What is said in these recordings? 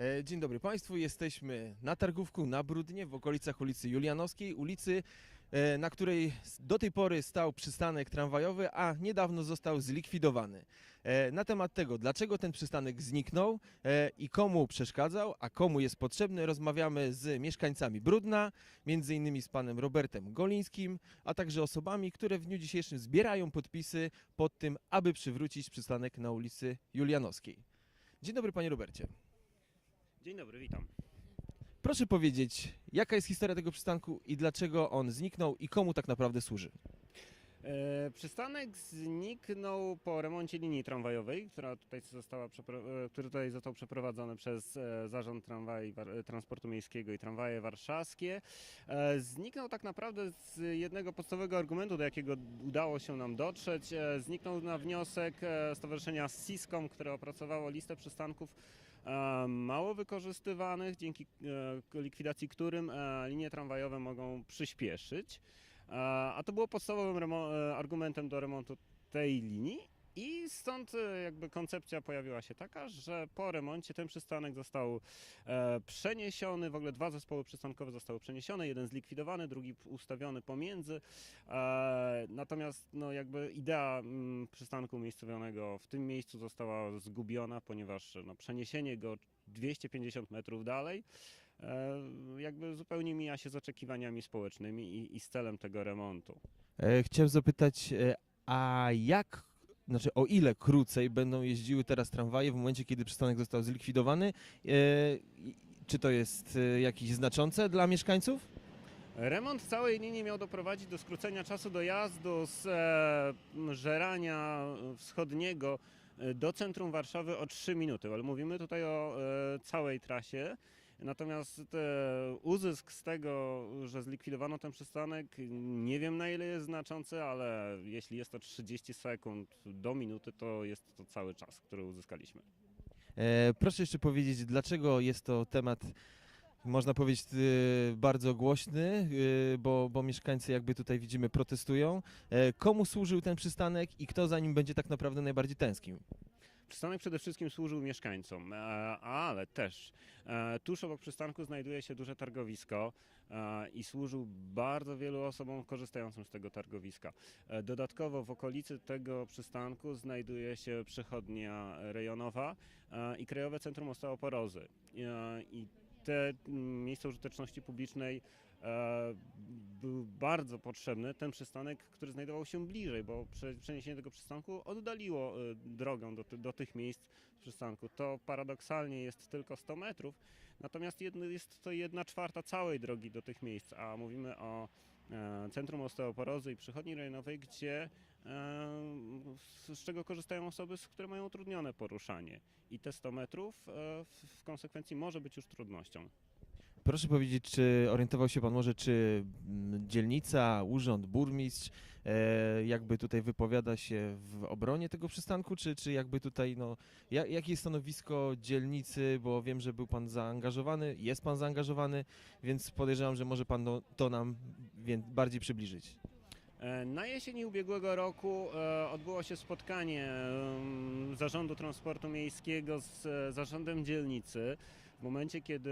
E, Dzień dobry Państwu, jesteśmy na Targówku, na Brudnie, w okolicach ulicy Julianowskiej, ulicy, e, na której do tej pory stał przystanek tramwajowy, a niedawno został zlikwidowany. E, Na temat tego, dlaczego ten przystanek zniknął i komu przeszkadzał, a komu jest potrzebny, rozmawiamy z mieszkańcami Brudna, między innymi z panem Robertem Golińskim, a także osobami, które w dniu dzisiejszym zbierają podpisy pod tym, aby przywrócić przystanek na ulicy Julianowskiej. Dzień dobry panie Robercie. Dzień dobry, witam. Proszę powiedzieć, jaka jest historia tego przystanku i dlaczego on zniknął i komu tak naprawdę służy? E, przystanek zniknął po remoncie linii tramwajowej, która tutaj została przepro- e, który tutaj został przeprowadzony przez e, Zarząd Tramwaj, e, Transportu Miejskiego i Tramwaje Warszawskie. E, zniknął tak naprawdę z jednego podstawowego argumentu, do jakiego udało się nam dotrzeć. E, zniknął na wniosek e, Stowarzyszenia SISKOM, które opracowało listę przystanków mało wykorzystywanych, dzięki e, likwidacji którym e, linie tramwajowe mogą przyspieszyć. A to było podstawowym e, argumentem do remontu tej linii. I stąd e, jakby koncepcja pojawiła się taka, że po remoncie ten przystanek został e, przeniesiony, w ogóle dwa zespoły przystankowe zostały przeniesione, jeden zlikwidowany, drugi ustawiony pomiędzy. E, natomiast no jakby idea mm, przystanku umiejscowionego w tym miejscu została zgubiona, ponieważ no, przeniesienie go 250 metrów dalej e, jakby zupełnie mija się z oczekiwaniami społecznymi i, i z celem tego remontu. E, chciałem zapytać, a jak, znaczy o ile krócej będą jeździły teraz tramwaje w momencie, kiedy przystanek został zlikwidowany? E, czy to jest e, jakieś znaczące dla mieszkańców? Remont całej linii miał doprowadzić do skrócenia czasu dojazdu z e, Żerania Wschodniego do centrum Warszawy o 3 minuty, ale mówimy tutaj o całej trasie. Natomiast uzysk z tego, że zlikwidowano ten przystanek, nie wiem na ile jest znaczący, ale jeśli jest to 30 sekund do minuty, to jest to cały czas, który uzyskaliśmy. E, proszę jeszcze powiedzieć, dlaczego jest to temat, można powiedzieć, e, bardzo głośny, e, bo, bo mieszkańcy jakby tutaj widzimy protestują. E, komu służył ten przystanek i kto za nim będzie tak naprawdę najbardziej tęsknił? Przystanek przede wszystkim służył mieszkańcom, e, ale też e, tuż obok przystanku znajduje się duże targowisko e, i służył bardzo wielu osobom korzystającym z tego targowiska. Dodatkowo w okolicy tego przystanku znajduje się przychodnia rejonowa i Krajowe Centrum Osteoporozy. I te mm, miejsca użyteczności publicznej e, był bardzo potrzebny ten przystanek, który znajdował się bliżej, bo prze- przeniesienie tego przystanku oddaliło e, drogę do, do tych miejsc przystanku. To paradoksalnie jest tylko 100 metrów, natomiast jest to jedna czwarta całej drogi do tych miejsc, a mówimy o Centrum Osteoporozy i Przychodni Rejonowej, gdzie e, z czego korzystają osoby, które mają utrudnione poruszanie. I te 100 metrów e, w, konsekwencji może być już trudnością. Proszę powiedzieć, czy orientował się Pan może, czy mm, dzielnica, urząd, burmistrz e, jakby tutaj wypowiada się w obronie tego przystanku, czy, czy jakby tutaj, no, ja, jakie jest stanowisko dzielnicy, bo wiem, że był Pan zaangażowany, jest Pan zaangażowany, więc podejrzewam, że może Pan no, to nam wię- bardziej przybliżyć. E, Na jesieni ubiegłego roku e, odbyło się spotkanie Zarządu Transportu Miejskiego z e, Zarządem Dzielnicy. W momencie, kiedy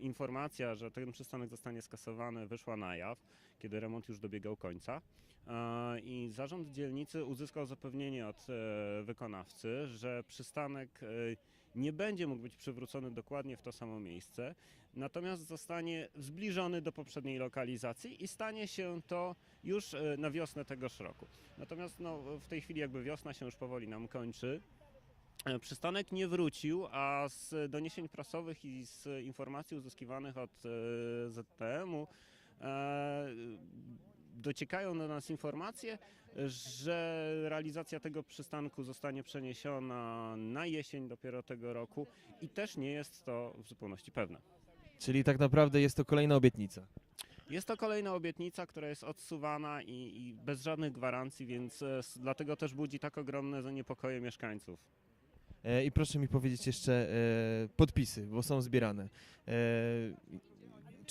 informacja, że ten przystanek zostanie skasowany, wyszła na jaw, kiedy remont już dobiegał końca. e, I Zarząd Dzielnicy uzyskał zapewnienie od e, wykonawcy, że przystanek e, nie będzie mógł być przywrócony dokładnie w to samo miejsce, natomiast zostanie zbliżony do poprzedniej lokalizacji i stanie się to już na wiosnę tegoż roku. Natomiast no, w tej chwili jakby wiosna się już powoli nam kończy. Przystanek nie wrócił, a z doniesień prasowych i z informacji uzyskiwanych od ZPM-u e, dociekają do nas informacje, że realizacja tego przystanku zostanie przeniesiona na jesień dopiero tego roku i też nie jest to w zupełności pewne. Czyli tak naprawdę jest to kolejna obietnica. Jest to kolejna obietnica, która jest odsuwana i, i bez żadnych gwarancji, więc e, dlatego też budzi tak ogromne zaniepokoje mieszkańców. E, I proszę mi powiedzieć jeszcze e, podpisy, bo są zbierane.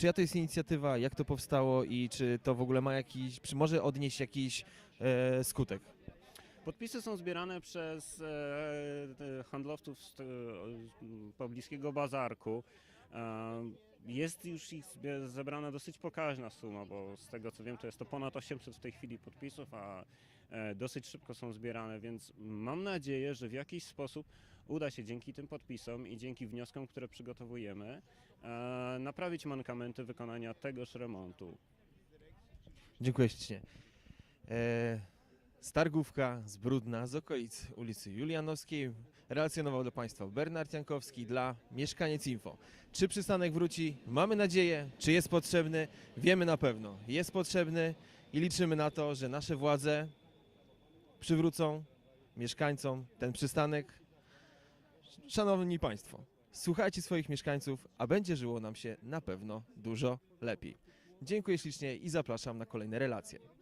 Czyja to jest inicjatywa, jak to powstało i czy to w ogóle ma jakiś, czy może odnieść jakiś e, skutek? Podpisy są zbierane przez e, handlowców z, e, pobliskiego bazarku. E, Jest już ich zebrana dosyć pokaźna suma, bo z tego co wiem, to jest to ponad 800 w tej chwili podpisów, a e, dosyć szybko są zbierane, więc mam nadzieję, że w jakiś sposób uda się dzięki tym podpisom i dzięki wnioskom, które przygotowujemy, naprawić mankamenty wykonania tegoż remontu. Dziękuję ślicznie. E, Stargówka z Brudna, z okolic ulicy Julianowskiej. Relacjonował do Państwa Bernard Jankowski dla Mieszkaniec Info. Czy przystanek wróci? Mamy nadzieję. Czy jest potrzebny? Wiemy na pewno. Jest potrzebny i liczymy na to, że nasze władze przywrócą mieszkańcom ten przystanek. Szanowni Państwo, słuchajcie swoich mieszkańców, a będzie żyło nam się na pewno dużo lepiej. Dziękuję ślicznie i zapraszam na kolejne relacje.